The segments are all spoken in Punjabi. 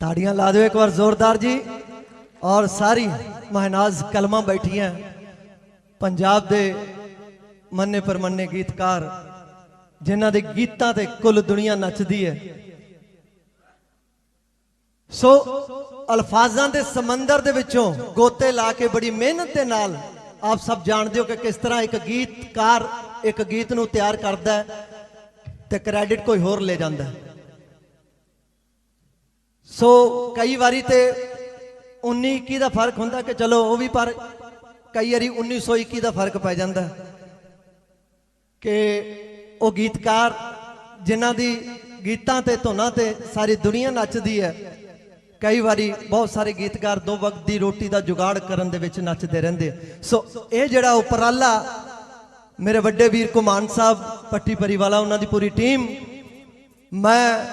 ਤਾੜੀਆਂ ਲਾ ਦਿਓ ਇੱਕ ਵਾਰ ਜ਼ੋਰਦਾਰ ਜੀ। ਔਰ ਸਾਰੀ ਮਹਿਨਾਜ਼ ਕਲਮਾਂ ਬੈਠੀਆਂ। ਪੰਜਾਬ ਦੇ ਮੰਨੇ ਪਰਮੰਨੇ ਗੀਤਕਾਰ, ਜਿਨ੍ਹਾਂ ਦੇ ਗੀਤਾਂ ਤੇ ਕੁੱਲ ਦੁਨੀਆ ਨੱਚਦੀ ਹੈ। ਸੋ ਅਲਫਾਜ਼ਾਂ ਦੇ ਸਮੁੰਦਰ ਦੇ ਵਿੱਚੋਂ ਗੋਤੇ ਲਾ ਕੇ ਬੜੀ ਮਿਹਨਤ ਦੇ ਨਾਲ ਆਪ ਸਭ ਜਾਣਦੇ ਹੋ ਕਿ ਕਿਸ ਤਰ੍ਹਾਂ ਇੱਕ ਗੀਤਕਾਰ ਇੱਕ ਗੀਤ ਨੂੰ ਤਿਆਰ ਕਰਦਾ ਹੈ ਤੇ ਕ੍ਰੈਡਿਟ ਕੋਈ ਹੋਰ ਲੈ ਜਾਂਦਾ ਹੈ। ਸੋ ਕਈ ਵਾਰੀ ਤੇ 19 21 ਦਾ ਫ਼ਰਕ ਹੁੰਦਾ ਕਿ ਚਲੋ ਉਹ ਵੀ ਪਰ ਕਈ ਵਾਰੀ 1921 ਦਾ ਫ਼ਰਕ ਪੈ ਜਾਂਦਾ ਕਿ ਉਹ ਗੀਤਕਾਰ ਜਿਨ੍ਹਾਂ ਦੀ ਗੀਤਾਂ ਤੇ ਧੁਨਾਂ ਤੇ ਸਾਰੀ ਦੁਨੀਆ ਨੱਚਦੀ ਹੈ, ਕਈ ਵਾਰੀ ਬਹੁਤ ਸਾਰੇ ਗੀਤਕਾਰ ਦੋ ਵਕਤ ਦੀ ਰੋਟੀ ਦਾ ਜੁਗਾੜ ਕਰਨ ਦੇ ਵਿੱਚ ਨੱਚਦੇ ਰਹਿੰਦੇ ਸੋ ਇਹ ਜਿਹੜਾ ਉਪਰਾਲਾ ਮੇਰੇ ਵੱਡੇ ਵੀਰ ਕੁਮਾਨ ਸਾਹਿਬ, ਪੱਟੀ ਪਰੀਵਾਲਾ ਉਹਨਾਂ ਦੀ ਪੂਰੀ ਟੀਮ, ਮੈਂ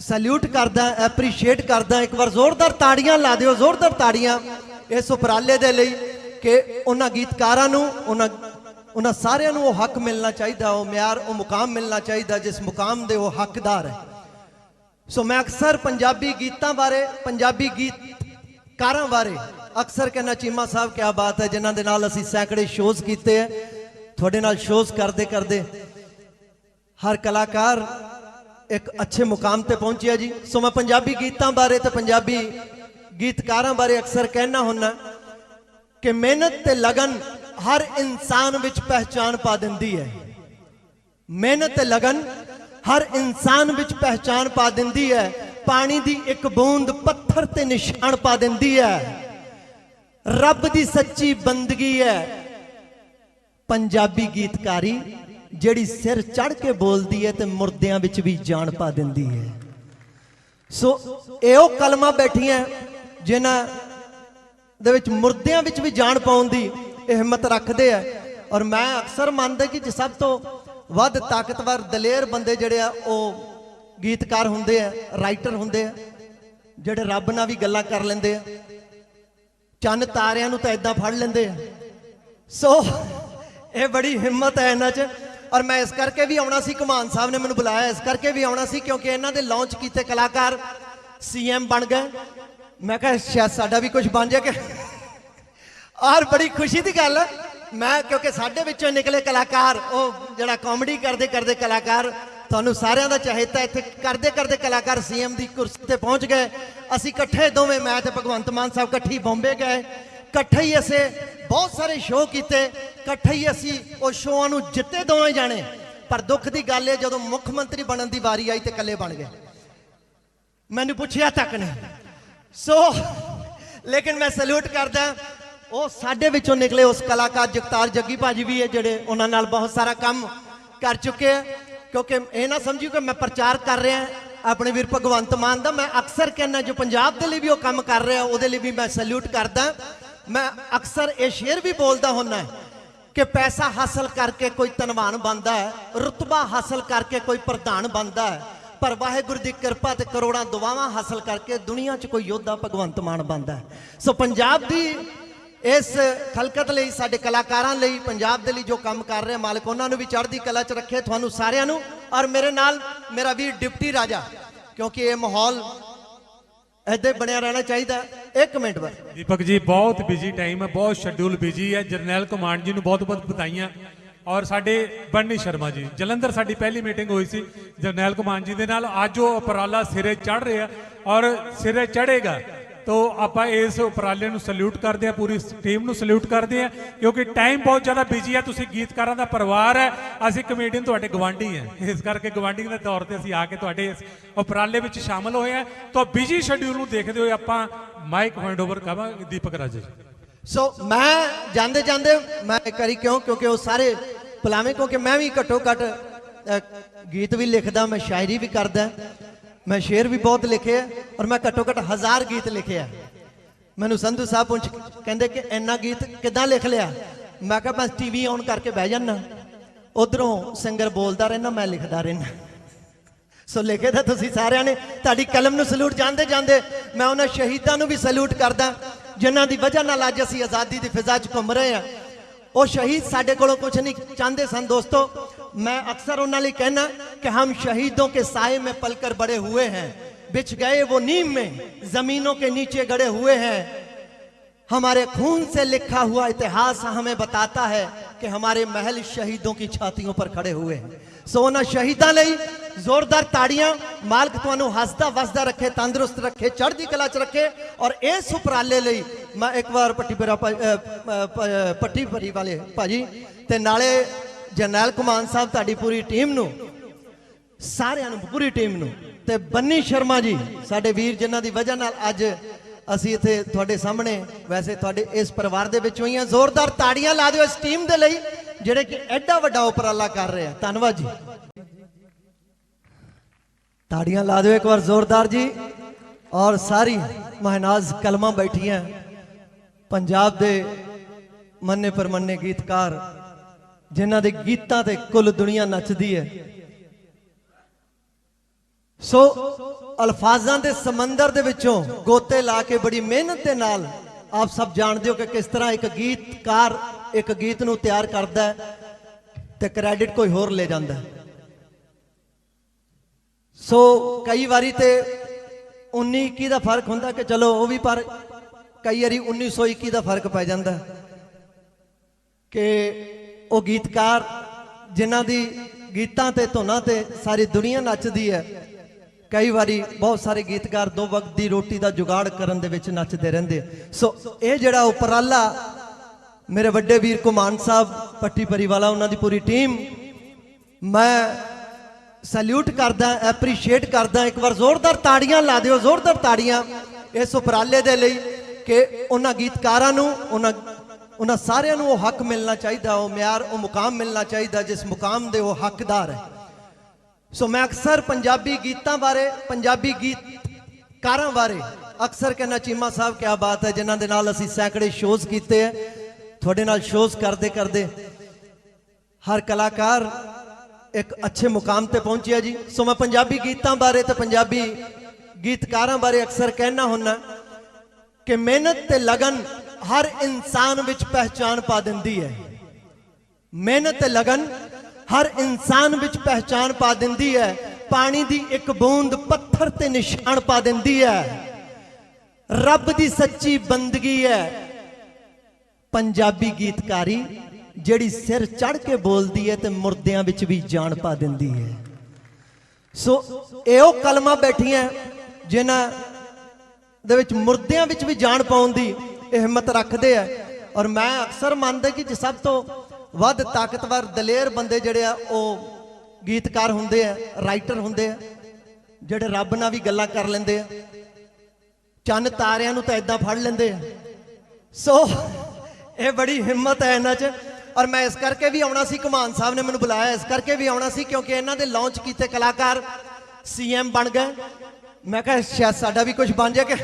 ਸੈਲੂਟ ਕਰਦਾ ਐਪਰੀਸ਼ੀਏਟ ਕਰਦਾ, ਇੱਕ ਵਾਰ ਜ਼ੋਰਦਾਰ ਤਾੜੀਆਂ ਲਾ ਦਿਓ, ਜ਼ੋਰਦਾਰ ਤਾੜੀਆਂ। ਇਸ ਉਪਰਾਲੇ ਦੇ ਲਈ ਕਿ ਉਹਨਾਂ ਗੀਤਕਾਰਾਂ ਨੂੰ, ਉਹਨਾਂ ਉਹਨਾਂ ਸਾਰਿਆਂ ਨੂੰ ਉਹ ਹੱਕ ਮਿਲਣਾ ਚਾਹੀਦਾ, ਉਹ ਮਿਆਰ, ਉਹ ਮੁਕਾਮ ਮਿਲਣਾ ਚਾਹੀਦਾ, ਜਿਸ ਮੁਕਾਮ ਦੇ ਉਹ ਹੱਕਦਾਰ ਹੈ। ਸੋ ਮੈਂ ਅਕਸਰ ਪੰਜਾਬੀ ਗੀਤਾਂ ਬਾਰੇ, ਪੰਜਾਬੀ ਗੀਤਕਾਰਾਂ ਬਾਰੇ ਅਕਸਰ ਕਹਿੰਦਾ, ਚੀਮਾ ਸਾਹਿਬ ਕੀ ਬਾਤ ਹੈ, ਜਿਨ੍ਹਾਂ ਦੇ ਨਾਲ ਅਸੀਂ ਸੈਂਕੜੇ ਸ਼ੋਜ਼ ਕੀਤੇ ਹੈ। ਤੁਹਾਡੇ ਨਾਲ ਸ਼ੋਜ਼ ਕਰਦੇ ਕਰਦੇ ਹਰ ਕਲਾਕਾਰ ਇੱਕ ਅੱਛੇ ਮੁਕਾਮ ਤੇ ਪਹੁੰਚਿਆ ਜੀ। ਸੋ ਮੈਂ ਪੰਜਾਬੀ ਗੀਤਾਂ ਬਾਰੇ ਤੇ ਪੰਜਾਬੀ ਗੀਤਕਾਰਾਂ ਬਾਰੇ ਅਕਸਰ ਕਹਿਣਾ ਹੁੰਨਾ ਕਿ ਮਿਹਨਤ ਤੇ ਲਗਨ ਹਰ ਇਨਸਾਨ ਵਿੱਚ ਪਹਿਚਾਨ ਪਾ ਦਿੰਦੀ ਹੈ। ਮਿਹਨਤ ਤੇ ਲਗਨ ਹਰ ਇਨਸਾਨ ਵਿੱਚ ਪਹਿਚਾਨ ਪਾ ਦਿੰਦੀ ਹੈ। ਪਾਣੀ ਦੀ ਇੱਕ ਬੂੰਦ ਪੱਥਰ ਤੇ ਨਿਸ਼ਾਨ ਪਾ ਦਿੰਦੀ ਹੈ। ਰੱਬ ਦੀ ਸੱਚੀ ਬੰਦਗੀ ਹੈ। ਪੰਜਾਬੀ ਗੀਤਕਾਰੀ ਜਿਹੜੀ ਸਿਰ ਚੜ ਕੇ ਬੋਲਦੀ ਹੈ ਤੇ ਮੁਰਦਿਆਂ ਵਿੱਚ ਵੀ ਜਾਨ ਪਾ ਦਿੰਦੀ ਹੈ। ਸੋ ਇਹੋ ਉਹ ਕਲਮਾਂ ਬੈਠੀਆਂ ਜਿਨ੍ਹਾਂ ਦੇ ਵਿੱਚ ਮੁਰਦਿਆਂ ਵਿੱਚ ਵੀ ਜਾਨ ਪਾਉਣ ਦੀ ਇਹ ਹਿੰਮਤ ਰੱਖਦੇ ਆ। ਔਰ ਮੈਂ ਅਕਸਰ ਮੰਨਦਾ ਕਿ ਜੇ ਸਭ ਤੋਂ ਵੱਧ ਤਾਕਤਵਰ, ਦਲੇਰ ਬੰਦੇ ਜਿਹੜੇ ਆ, ਉਹ ਗੀਤਕਾਰ ਹੁੰਦੇ ਆ, ਰਾਈਟਰ ਹੁੰਦੇ ਆ, ਜਿਹੜੇ ਰੱਬ ਨਾਲ ਵੀ ਗੱਲਾਂ ਕਰ ਲੈਂਦੇ ਆ। ਚੰਨ ਤਾਰਿਆਂ ਨੂੰ ਤਾਂ ਇਦਾਂ ਫੜ ਲੈਂਦੇ ਆ। ਸੋ ਇਹ ਬੜੀ ਹਿੰਮਤ ਹੈ ਇਹਨਾਂ 'ਚ। ਔਰ ਮੈਂ ਇਸ ਕਰਕੇ ਵੀ ਆਉਣਾ ਸੀ, ਕਮਾਨ ਸਾਹਿਬ ਨੇ ਮੈਨੂੰ ਬੁਲਾਇਆ, ਇਸ ਕਰਕੇ ਵੀ ਆਉਣਾ ਸੀ ਕਿਉਂਕਿ ਇਹਨਾਂ ਦੇ ਲਾਂਚ ਕੀਤੇ ਕਲਾਕਾਰ ਸੀਐਮ ਬਣ ਗਏ। ਮੈਂ ਕਿਹਾ, ਸ਼ਾਇਦ ਸਾਡਾ ਵੀ ਕੁਝ ਬਣ ਜਾਏ ਔਰ ਬੜੀ ਖੁਸ਼ੀ ਦੀ ਗੱਲ ਮੈਂ ਕਿਉਂਕਿ ਸਾਡੇ ਵਿੱਚੋਂ ਨਿਕਲੇ ਕਲਾਕਾਰ, ਉਹ ਜਿਹੜਾ ਕਾਮੇਡੀ ਕਰਦੇ ਕਰਦੇ ਕਲਾਕਾਰ, ਤੁਹਾਨੂੰ ਸਾਰਿਆਂ ਦਾ ਚਾਹੇਤਾ ਇੱਥੇ ਕਰਦੇ ਕਰਦੇ ਕਲਾਕਾਰ ਸੀਐਮ ਦੀ ਕੁਰਸੀ ਤੇ ਪਹੁੰਚ ਗਏ। ਅਸੀਂ ਇਕੱਠੇ ਦੋਵੇਂ, ਮੈਂ ਤੇ ਭਗਵੰਤ ਮਾਨ ਸਾਹਿਬ ਇਕੱਠੀ ਬੰਬੇ ਗਏ। ਇਕੱਠੇ ਹੀ ਅਸੀਂ ਬਹੁਤ ਸਾਰੇ ਸ਼ੋਅ ਕੀਤੇ, ਇਕੱਠੇ ਹੀ ਅਸੀਂ ਉਹ ਸ਼ੋਆਂ ਨੂੰ ਜਿੱਤੇ ਦੋਵੇਂ ਜਾਣੇ। ਪਰ ਦੁੱਖ ਦੀ ਗੱਲ ਹੈ ਜਦੋਂ ਮੁੱਖ ਮੰਤਰੀ ਬਣਨ ਦੀ ਵਾਰੀ ਆਈ ਤੇ ਇਕੱਲੇ ਬਣ ਗਏ। ਮੈਨੂੰ ਪੁੱਛਿਆ ਤੱਕ ਨਹੀਂ ਸੋ ਲੇਕਿਨ ਮੈਂ ਸਲੂਟ ਕਰਦਾ, ਉਹ ਸਾਡੇ ਵਿੱਚੋਂ ਨਿਕਲੇ ਉਸ ਕਲਾਕਾਰ ਜਗਤਾਰ ਜੱਗੀ ਭਾਜੀ ਵੀ ਹੈ ਜਿਹੜੇ ਉਹਨਾਂ ਨਾਲ ਬਹੁਤ ਸਾਰਾ ਕੰਮ ਕਰ ਚੁੱਕੇ ਆ। ਕਿਉਂਕਿ ਇਹ ਨਾ ਸਮਝਿਓ ਕਿ ਮੈਂ ਪ੍ਰਚਾਰ ਕਰ ਰਿਹਾ, ਆਪਣੇ ਵੀਰ ਭਗਵੰਤ ਮਾਨ ਦਾ ਮੈਂ ਅਕਸਰ ਕਹਿੰਦਾ, ਜੋ ਪੰਜਾਬ ਦੇ ਲਈ ਵੀ ਉਹ ਕੰਮ ਕਰ ਰਿਹਾ, ਉਹਦੇ ਲਈ ਵੀ ਮੈਂ ਸਲੂਟ ਕਰਦਾ। ਮੈਂ ਅਕਸਰ ਇਹ ਸ਼ੇਰ ਵੀ ਬੋਲਦਾ ਹੁੰਦਾ ਕਿ ਪੈਸਾ ਹਾਸਲ ਕਰਕੇ ਕੋਈ ਧਨਵਾਨ ਬਣਦਾ ਹੈ, ਰੁਤਬਾ ਹਾਸਲ ਕਰਕੇ ਕੋਈ ਪ੍ਰਧਾਨ ਬਣਦਾ ਹੈ, ਪਰ ਵਾਹਿਗੁਰੂ ਦੀ ਕਿਰਪਾ ਤੇ ਕਰੋੜਾਂ ਦੁਆਵਾਂ ਹਾਸਲ ਕਰਕੇ ਦੁਨੀਆ 'ਚ ਕੋਈ ਯੋਧਾ ਭਗਵੰਤ ਮਾਨ ਬਣਦਾ ਹੈ। ਸੋ ਪੰਜਾਬ ਦੀ ਇਸ ਖਲਕਤ ਲਈ, ਸਾਡੇ ਕਲਾਕਾਰਾਂ ਲਈ, ਪੰਜਾਬ ਦੇ ਲਈ ਜੋ ਕੰਮ ਕਰ ਰਹੇ ਮਾਲਕ, ਉਹਨਾਂ ਨੂੰ ਵੀ ਚੜ੍ਹਦੀ ਕਲਾ 'ਚ ਰੱਖੇ ਤੁਹਾਨੂੰ ਸਾਰਿਆਂ ਨੂੰ, ਔਰ ਮੇਰੇ ਨਾਲ ਮੇਰਾ ਵੀਰ ਡਿਪਟੀ ਰਾਜਾ, ਕਿਉਂਕਿ ਇਹ ਮਾਹੌਲ ਏਦਾਂ ਬਣਿਆ ਰਹਿਣਾ ਚਾਹੀਦਾ ਇੱਕ ਮਿੰਟ ਬਸ। ਦੀਪਕ ਜੀ, ਬਹੁਤ ਬਿਜ਼ੀ ਟਾਈਮ ਹੈ, ਬਹੁਤ ਸ਼ੈਡਿਊਲ ਬਿਜ਼ੀ ਹੈ। ਜਰਨੈਲ ਕਮਾਂਡ ਜੀ ਨੂੰ ਬਹੁਤ ਬਹੁਤ ਵਧਾਈਆਂ। ਔਰ ਸਾਡੇ ਬੰਨੀ ਸ਼ਰਮਾ ਜੀ, ਜਲੰਧਰ ਸਾਡੀ ਪਹਿਲੀ ਮੀਟਿੰਗ ਹੋਈ ਸੀ ਜਰਨੈਲ ਕਮਾਂਡ ਜੀ ਦੇ ਨਾਲ। ਅੱਜ ਉਹ ਉਪਰਾਲਾ ਸਿਰੇ ਚੜ ਰਿਹਾ ਔਰ ਸਿਰੇ ਚੜੇਗਾ ਤੋ ਆਪਾਂ ਇਸ ਉਪਰਾਲੇ ਨੂੰ ਸਲੂਟ ਕਰਦੇ ਆ ਪੂਰੀ ਟੀਮ ਨੂੰ ਸਲੂਟ ਕਰਦੇ ਆ ਕਿਉਂਕਿ ਟਾਈਮ ਬਹੁਤ ਜ਼ਿਆਦਾ ਬਿਜ਼ੀ ਹੈ, ਤੁਸੀਂ ਗੀਤਕਾਰਾਂ ਦਾ ਪਰਿਵਾਰ ਹੈ, ਅਸੀਂ ਕਮੇਡੀਅਨ ਤੁਹਾਡੇ ਗਵਾਂਢੀ ਹੈ। ਇਸ ਕਰਕੇ ਗਵਾਂਢੀ ਦੇ ਤੌਰ ਤੇ ਅਸੀਂ ਆ ਕੇ ਤੁਹਾਡੇ ਇਸ ਉਪਰਾਲੇ ਵਿੱਚ ਸ਼ਾਮਲ ਹੋਏ ਆ ਤਾਂ ਬਿਜ਼ੀ ਸ਼ਡਿਊਲ ਨੂੰ ਦੇਖਦੇ ਹੋਏ ਆਪਾਂ ਮਾਈਕ ਹੈਂਡਓਵਰ ਕਰਾਂਗੇ, ਦੀਪਕ ਰਾਜੇ ਸੋ ਮੈਂ ਜਾਂਦੇ ਜਾਂਦੇ, ਮੈਂ ਕਰੀ ਕਿਉਂ, ਕਿਉਂਕਿ ਉਹ ਸਾਰੇ ਪਲਾਵੇਂ ਕਿਉਂਕਿ ਮੈਂ ਵੀ ਘੱਟੋ ਘੱਟ ਗੀਤ ਵੀ ਲਿਖਦਾ, ਮੈਂ ਸ਼ਾਇਰੀ ਵੀ ਕਰਦਾ। ਮੈਂ ਸ਼ੇਰ ਵੀ ਬਹੁਤ ਲਿਖੇ ਆ ਔਰ ਮੈਂ ਘੱਟੋ ਘੱਟ ਹਜ਼ਾਰ ਗੀਤ ਲਿਖੇ ਆ। ਮੈਨੂੰ ਸੰਧੂ ਸਾਹਿਬ ਪੁੱਛ ਕਹਿੰਦੇ ਕਿ ਇੰਨਾ ਗੀਤ ਕਿੱਦਾਂ ਲਿਖ ਲਿਆ? ਮੈਂ ਕਿਹਾ, ਬਸ ਟੀਵੀ ਔਨ ਕਰਕੇ ਬਹਿ ਜਾਂਦਾ ਉਧਰੋਂ ਸਿੰਗਰ ਬੋਲਦਾ ਰਹਿੰਦਾ, ਮੈਂ ਲਿਖਦਾ ਰਹਿੰਦਾ। ਸੋ ਲਿਖੇ ਤਾਂ ਤੁਸੀਂ ਸਾਰਿਆਂ ਨੇ। ਤੁਹਾਡੀ ਕਲਮ ਨੂੰ ਸਲੂਟ ਜਾਂਦੇ ਜਾਂਦੇ ਮੈਂ ਉਹਨਾਂ ਸ਼ਹੀਦਾਂ ਨੂੰ ਵੀ ਸਲੂਟ ਕਰਦਾ, ਜਿਨ੍ਹਾਂ ਦੀ ਵਜ੍ਹਾ ਨਾਲ ਅੱਜ ਅਸੀਂ ਆਜ਼ਾਦੀ ਦੀ ਫਿਜ਼ਾ 'ਚ ਘੁੰਮ ਰਹੇ ਆ ਉਹ ਸ਼ਹੀਦ ਸਾਡੇ ਕੋਲੋਂ ਕੁਝ ਨਹੀਂ ਚਾਹੁੰਦੇ ਸਨ ਦੋਸਤੋ। ਮੈਂ ਅਕਸਰ ਉਹਨਾਂ ਲਈ ਕਹਿਣਾ कि हम शहीदों के साय में पलकर बड़े हुए हैं बिछ गए वो नीम में जमीनों के नीचे गड़े हुए हैं हमारे खून से लिखा हुआ इतिहास हमें बताता है कि हमारे महल शहीदों की छातियों पर खड़े हुए हैं ਸੋ ਉਹਨਾਂ ਸ਼ਹੀਦਾਂ ਲਈ ਜ਼ੋਰਦਾਰ ਤਾੜੀਆਂ ਮਾਲਕ ਤੁਹਾਨੂੰ ਹੱਸਦਾ ਵਸਦਾ ਰੱਖੇ ਤੰਦਰੁਸਤ ਰੱਖੇ ਚੜ੍ਹਦੀ ਕਲਾ ਚ ਰੱਖੇ ਔਰ ਇਸ ਉਪਰਾਲੇ ਲਈ ਮੈਂ ਇੱਕ ਵਾਰ ਪੱਟੀ ਪਰਾ ਪੱਟੀ ਭਰੀ ਵਾਲੇ ਭਾਜੀ ਤੇ ਨਾਲੇ ਜਰਨੈਲ ਕੁਮਾਨ ਸਾਹਿਬ ਤੁਹਾਡੀ ਪੂਰੀ ਟੀਮ ਨੂੰ ਸਾਰਿਆਂ ਨੂੰ, ਪੂਰੀ ਟੀਮ ਨੂੰ। ਤੇ ਬੰਨੀ ਸ਼ਰਮਾ ਜੀ, ਸਾਡੇ ਵੀਰ ਜਿਨ੍ਹਾਂ ਦੀ ਵਜ੍ਹਾ ਨਾਲ ਅੱਜ ਅਸੀਂ ਇੱਥੇ ਤੁਹਾਡੇ ਸਾਹਮਣੇ, ਵੈਸੇ ਤੁਹਾਡੇ ਇਸ ਪਰਿਵਾਰ ਦੇ ਵਿੱਚ ਹੀ ਆ ਜ਼ੋਰਦਾਰ ਤਾੜੀਆਂ ਲਾ ਦਿਓ ਇਸ ਟੀਮ ਦੇ ਲਈ, ਜਿਹੜੇ ਕਿ ਐਡਾ ਵੱਡਾ ਉਪਰਾਲਾ ਕਰ ਰਹੇ ਆ। ਧੰਨਵਾਦ ਜੀ। ਤਾੜੀਆਂ ਲਾ ਦਿਓ ਇੱਕ ਵਾਰ ਜ਼ੋਰਦਾਰ ਜੀ। ਔਰ ਸਾਰੀ ਮਹਿਨਾਜ਼ ਕਲਮਾਂ ਬੈਠੀਆਂ। ਪੰਜਾਬ ਦੇ ਮੰਨੇ ਪਰਮੰਨੇ ਗੀਤਕਾਰ, ਜਿਨ੍ਹਾਂ ਦੇ ਗੀਤਾਂ ਤੇ ਕੁੱਲ ਦੁਨੀਆ ਨੱਚਦੀ ਹੈ। ਸੋ ਅਲਫਾਜ਼ਾਂ ਦੇ ਸਮੁੰਦਰ ਦੇ ਵਿੱਚੋਂ ਗੋਤੇ ਲਾ ਕੇ ਬੜੀ ਮਿਹਨਤ ਦੇ ਨਾਲ ਆਪ ਸਭ ਜਾਣਦੇ ਹੋ ਕਿ ਕਿਸ ਤਰ੍ਹਾਂ ਇੱਕ ਗੀਤਕਾਰ ਇੱਕ ਗੀਤ ਨੂੰ ਤਿਆਰ ਕਰਦਾ ਹੈ ਤੇ ਕ੍ਰੈਡਿਟ ਕੋਈ ਹੋਰ ਲੈ ਜਾਂਦਾ ਸੋ ਕਈ ਵਾਰੀ ਤੇ 19 21 ਦਾ ਫ਼ਰਕ ਹੁੰਦਾ ਕਿ ਚਲੋ ਉਹ ਵੀ ਪਰ ਕਈ ਵਾਰੀ 1921 ਦਾ ਫ਼ਰਕ ਪੈ ਜਾਂਦਾ ਕਿ ਉਹ ਗੀਤਕਾਰ ਜਿਨ੍ਹਾਂ ਦੀ ਗੀਤਾਂ ਤੇ ਧੁਨਾਂ ਤੇ ਸਾਰੀ ਦੁਨੀਆ ਨੱਚਦੀ ਹੈ ਕਈ ਵਾਰੀ ਬਹੁਤ ਸਾਰੇ ਗੀਤਕਾਰ ਦੋ ਵਕਤ ਦੀ ਰੋਟੀ ਦਾ ਜੁਗਾੜ ਕਰਨ ਦੇ ਵਿੱਚ ਨੱਚਦੇ ਰਹਿੰਦੇ ਸੋ ਇਹ ਜਿਹੜਾ ਉਪਰਾਲਾ ਮੇਰੇ ਵੱਡੇ ਵੀਰ ਕੁਮਾਨ ਸਾਹਿਬ, ਪੱਟੀ ਪਰੀਵਾਲਾ, ਉਹਨਾਂ ਦੀ ਪੂਰੀ ਟੀਮ, ਮੈਂ ਸੈਲੂਟ ਕਰਦਾ ਐਪਰੀਸ਼ੀਏਟ ਕਰਦਾ, ਇੱਕ ਵਾਰ ਜ਼ੋਰਦਾਰ ਤਾੜੀਆਂ ਲਾ ਦਿਓ, ਜ਼ੋਰਦਾਰ ਤਾੜੀਆਂ ਇਸ ਉਪਰਾਲੇ ਦੇ ਲਈ ਕਿ ਉਹਨਾਂ ਗੀਤਕਾਰਾਂ ਨੂੰ, ਉਹਨਾਂ ਉਹਨਾਂ ਸਾਰਿਆਂ ਨੂੰ ਉਹ ਹੱਕ ਮਿਲਣਾ ਚਾਹੀਦਾ, ਉਹ ਮਿਆਰ, ਉਹ ਮੁਕਾਮ ਮਿਲਣਾ ਚਾਹੀਦਾ, ਜਿਸ ਮੁਕਾਮ ਦੇ ਉਹ ਹੱਕਦਾਰ ਹੈ। ਸੋ ਮੈਂ ਅਕਸਰ ਪੰਜਾਬੀ ਗੀਤਾਂ ਬਾਰੇ, ਪੰਜਾਬੀ ਗੀਤਕਾਰਾਂ ਬਾਰੇ ਅਕਸਰ ਕਹਿੰਦਾ, ਚੀਮਾ ਸਾਹਿਬ, ਕਿਆ ਬਾਤ ਹੈ, ਜਿਨ੍ਹਾਂ ਦੇ ਨਾਲ ਅਸੀਂ ਸੈਂਕੜੇ ਸ਼ੋਜ਼ ਕੀਤੇ ਹੈ। ਤੁਹਾਡੇ ਨਾਲ ਸ਼ੋਜ਼ ਕਰਦੇ ਕਰਦੇ ਹਰ ਕਲਾਕਾਰ ਇੱਕ ਅੱਛੇ ਮੁਕਾਮ ਤੇ ਪਹੁੰਚਿਆ ਜੀ। ਸੋ ਮੈਂ ਪੰਜਾਬੀ ਗੀਤਾਂ ਬਾਰੇ ਤੇ ਪੰਜਾਬੀ ਗੀਤਕਾਰਾਂ ਬਾਰੇ ਅਕਸਰ ਕਹਿਣਾ ਹੁੰਨਾ ਕਿ ਮਿਹਨਤ ਤੇ ਲਗਨ ਹਰ ਇਨਸਾਨ ਵਿੱਚ ਪਹਿਚਾਨ ਪਾ ਦਿੰਦੀ ਹੈ। ਮਿਹਨਤ ਤੇ ਲਗਨ ਹਰ ਇਨਸਾਨ ਵਿੱਚ ਪਹਿਚਾਨ ਪਾ ਦਿੰਦੀ ਹੈ। ਪਾਣੀ ਦੀ ਇੱਕ ਬੂੰਦ ਪੱਥਰ ਤੇ ਨਿਸ਼ਾਨ ਪਾ ਦਿੰਦੀ ਹੈ। ਰੱਬ ਦੀ ਸੱਚੀ ਬੰਦਗੀ ਹੈ। ਪੰਜਾਬੀ ਗੀਤਕਾਰੀ ਜਿਹੜੀ ਸਿਰ ਚੜ ਕੇ ਬੋਲਦੀ ਹੈ ਤੇ ਮੁਰਦਿਆਂ ਵਿੱਚ ਵੀ ਜਾਨ ਪਾ ਦਿੰਦੀ ਹੈ। ਸੋ ਇਹੋ ਉਹ ਕਲਮਾਂ ਬੈਠੀਆਂ ਜਿਨ੍ਹਾਂ ਦੇ ਵਿੱਚ ਮੁਰਦਿਆਂ ਵਿੱਚ ਵੀ ਜਾਨ ਪਾਉਣ ਦੀ ਹਿੰਮਤ ਰੱਖਦੇ ਆ। ਔਰ ਮੈਂ ਅਕਸਰ ਮੰਨਦਾ ਕਿ ਜੇ ਸਭ ਤੋਂ ਵੱਧ ਤਾਕਤਵਰ, ਦਲੇਰ ਬੰਦੇ ਜਿਹੜੇ ਆ, ਉਹ ਗੀਤਕਾਰ ਹੁੰਦੇ ਆ ਰਾਈਟਰ ਹੁੰਦੇ ਆ, ਜਿਹੜੇ ਰੱਬ ਨਾਲ ਵੀ ਗੱਲਾਂ ਕਰ ਲੈਂਦੇ ਆ। ਚੰਨ ਤਾਰਿਆਂ ਨੂੰ ਤਾਂ ਇਦਾਂ ਫੜ ਲੈਂਦੇ ਆ। ਸੋ, ਇਹ ਬੜੀ ਹਿੰਮਤ ਹੈ ਇਹਨਾਂ 'ਚ। ਔਰ ਮੈਂ ਇਸ ਕਰਕੇ ਵੀ ਆਉਣਾ ਸੀ, ਕੁਮਾਨ ਸਾਹਿਬ ਨੇ ਮੈਨੂੰ ਬੁਲਾਇਆ, ਇਸ ਕਰਕੇ ਵੀ ਆਉਣਾ ਸੀ, ਕਿਉਂਕਿ ਇਹਨਾਂ ਦੇ ਲਾਂਚ ਕੀਤੇ ਕਲਾਕਾਰ ਸੀਐਮ ਬਣ ਗਏ। ਮੈਂ ਕਿਹਾ, ਸ਼ਾਇਦ ਸਾਡਾ ਵੀ ਕੁਝ ਬਣ ਜਾਏ ਕਿ